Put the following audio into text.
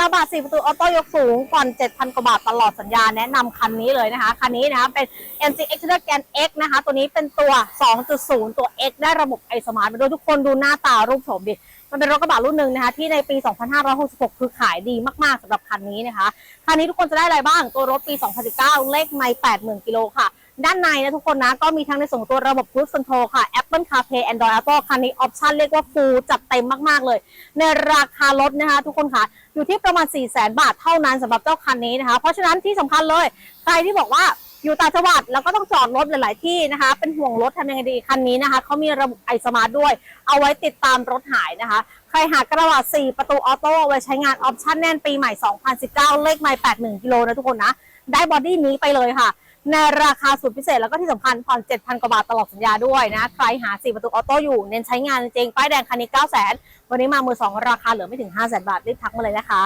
ระบะ4ประตูออโต้ยกสูงก่อน7,000 กว่าบาทตลอดสัญญาแนะนำคันนี้เลยนะคะ คันนี้นะคะเป็น MG X t e r Gen X นะคะ ตัวนี้เป็นตัว 2.0 ตัว X ได้ระบบ i Smart มาด้วยทุกคนดูหน้าตารูปโฉมดิมันเป็นรถกระบะรุ่นหนึ่งนะคะที่ในปี 2566 คือขายดีมากๆสำหรับคันนี้นะคะ คันนี้ทุกคนจะได้อะไรบ้างตัวรถปี 2019 เลขไม่80,000 กิโลค่ะ ด้านในนะทุกคนนะ ก็มีทั้งในส่วนของตัวระบบ Cruise Control ค่ะ Apple CarPlay Android Auto คันนี้ออปชั่นเรียกว่า full จัดเต็มมาก ๆ เลย ในราคารถนะคะ ทุกคนค่ะ อยู่ที่ประมาณ 4 0 0 0 0 0บาทเท่านั้นสำหรับเจ้าคันนี้นะคะ เพราะฉะนั้นที่สำคัญเลย ใครที่บอกว่าอยู่ต่างจังหวัดแล้วก็ต้องจอดรถหลาย ๆ ที่นะคะ เป็นห่วงรถทำยังไงดีคันนี้นะคะเขามีระบบไอสมาร์ทด้วย เอาไว้ติดตามรถหายนะคะ ใครหากระบะ4 ประตูออโต้เอาไว้ใช้งานออปชั่นแน่นปีใหม่ 2019 เลขไม่81กิโลนะทุกคนนะ ได้บอดี้นี้ไปเลยค่ะ ในราคาสุดพิเศษแล้วก็ที่สำคัญผ่อน 7,000 กว่าบาทตลอดสัญญาด้วยนะ ใครหา 4 ประตูออโต้อยู่ เน้นใช้งานจริง ป้ายแดงคันนี้ 900,000 วันนี้มามือ 2 ราคาเหลือไม่ถึง 500,000 บาท รีบทักมาเลยนะคะ